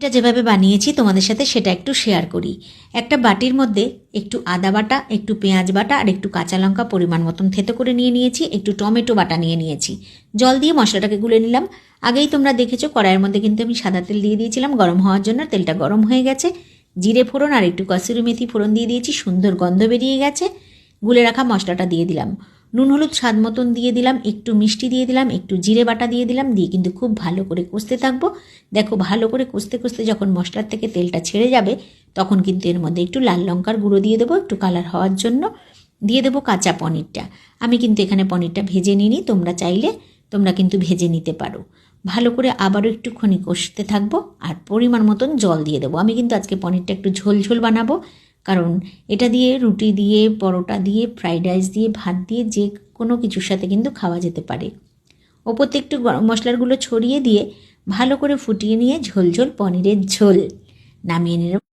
এটা যেভাবে বানিয়েছি, তোমাদের সাথে সেটা একটু শেয়ার করি। একটা বাটির মধ্যে একটু আদা বাটা, একটু পেঁয়াজ বাটা আর একটু কাঁচা লঙ্কা পরিমাণ মতন থেতো করে নিয়ে নিয়েছি, একটু টমেটো বাটা নিয়ে নিয়েছি। জল দিয়ে মশলাটাকে গুলে নিলাম। আগেই তোমরা দেখেছ কড়াইয়ের মধ্যে কিন্তু আমি সাদা তেল দিয়ে দিয়েছিলাম, গরম হওয়ার জন্য তেলটা গরম হয়ে গেছে। জিরে ফোড়ন আর একটু কসুরি মেথি ফোড়ন দিয়ে দিয়েছি, সুন্দর গন্ধ বেরিয়ে গেছে। গুলে রাখা মশলাটা দিয়ে দিলাম। নুন, হলুদ, স্বাদ মতন দিয়ে দিলাম, একটু মিষ্টি দিয়ে দিলাম, একটু জিরে বাটা দিয়ে দিলাম, দিয়ে কিন্তু খুব ভালো করে কষতে থাকব। দেখো, ভালো করে কষতে কষতে যখন মশলার থেকে তেলটা ছেড়ে যাবে, তখন কিন্তু এর মধ্যে একটু লাল লঙ্কার গুঁড়ো দিয়ে দেবো, একটু কালার হওয়ার জন্য। দিয়ে দেবো কাঁচা পনিরটা। আমি কিন্তু এখানে পনিরটা ভেজে নিইনি, তোমরা চাইলে, তোমরা কিন্তু ভেজে নিতে পারো। ভালো করে আবারও একটুখানি কষতে থাকব, আর পরিমাণ মতন জল দিয়ে দেবো। আমি কিন্তু আজকে পনিরটা একটু ঝোল ঝোল বানাবো কারণ এটা দিয়ে রুটি দিয়ে, পরোটা দিয়ে ফ্রাইড রাইস দিয়ে, ভাত দিয়ে যে কোনো কিছুর সাথে কিন্তু খাওয়া যেতে পারে। ওপর থেকে একটু গরম মশলাগুলো ছড়িয়ে দিয়ে ভালো করে ফুটিয়ে নিয়ে ঝোলঝোল ঝোল পনিরের ঝোল নামিয়ে নিলাম।